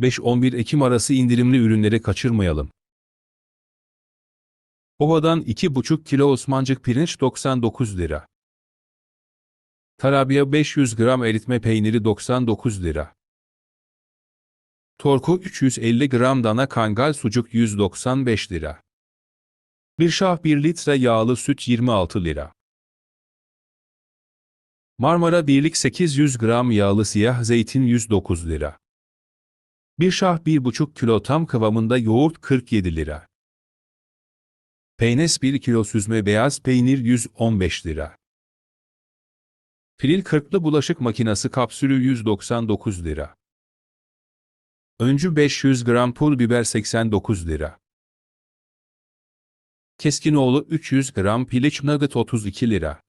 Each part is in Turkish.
5-11 Ekim arası indirimli ürünleri kaçırmayalım. Ova'dan 2,5 kilo Osmancık pirinç 99 lira. Tarabya 500 gram eritme peyniri 99 lira. Torku 350 gram dana kangal sucuk 195 lira. Bir şah 1 litre yağlı süt 26 lira. Marmara birlik 800 gram yağlı siyah zeytin 109 lira. Bir şah 1,5 kilo tam kıvamında yoğurt 47 lira. Peynes 1 kilo süzme beyaz peynir 115 lira. Filil 40'lı bulaşık makinesi kapsülü 199 lira. Öncü 500 gram pul biber 89 lira. Keskinoğlu 300 gram piliç nugget 32 lira.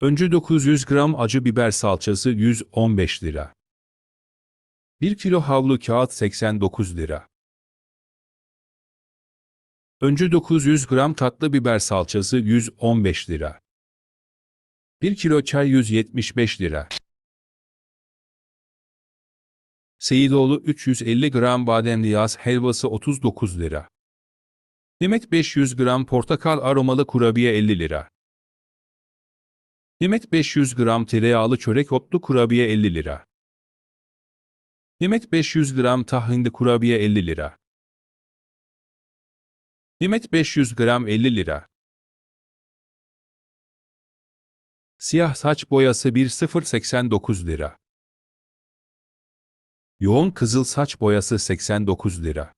Öncü 900 gram acı biber salçası 115 lira. 1 kilo havlu kağıt 89 lira. Öncü 900 gram tatlı biber salçası 115 lira. 1 kilo çay 175 lira. Seyidoğlu 350 gram bademli yaz helvası 39 lira. Nimet 500 gram portakal aromalı kurabiye 50 lira. Nimet 500 gram tereyağlı çörek otlu kurabiye 50 lira. Nimet 500 gram tahinli kurabiye 50 lira. Nimet 500 gram 50 lira. Siyah saç boyası 1.089 lira. Yoğun kızıl saç boyası 89 lira.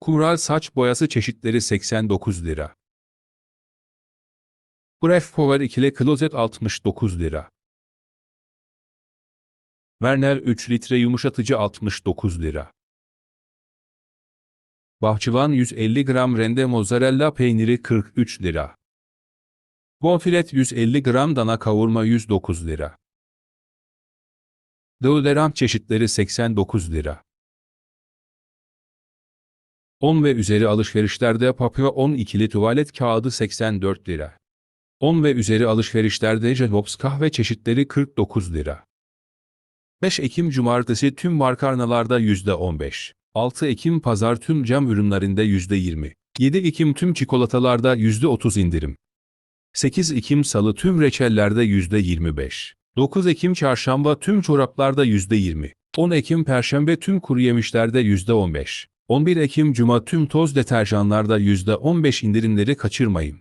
Kumral saç boyası çeşitleri 89 lira. Bref Power ikili klozet 69 lira. Werner 3 litre yumuşatıcı 69 lira. Bahçıvan 150 gram rende mozzarella peyniri 43 lira. Bonfilet 150 gram dana kavurma 109 lira. Deodorant çeşitleri 89 lira. 10 ve üzeri alışverişlerde Papua 10 ikili tuvalet kağıdı 84 lira. 10 ve üzeri alışverişlerde Jacobs kahve çeşitleri 49 lira. 5 Ekim Cumartesi tüm makarnalarda %15. 6 Ekim Pazar tüm cam ürünlerinde %20. 7 Ekim tüm çikolatalarda %30 indirim. 8 Ekim Salı tüm reçellerde %25. 9 Ekim Çarşamba tüm çoraplarda %20. 10 Ekim Perşembe tüm kuru yemişlerde %15. 11 Ekim Cuma tüm toz deterjanlarda %15 indirimleri kaçırmayın.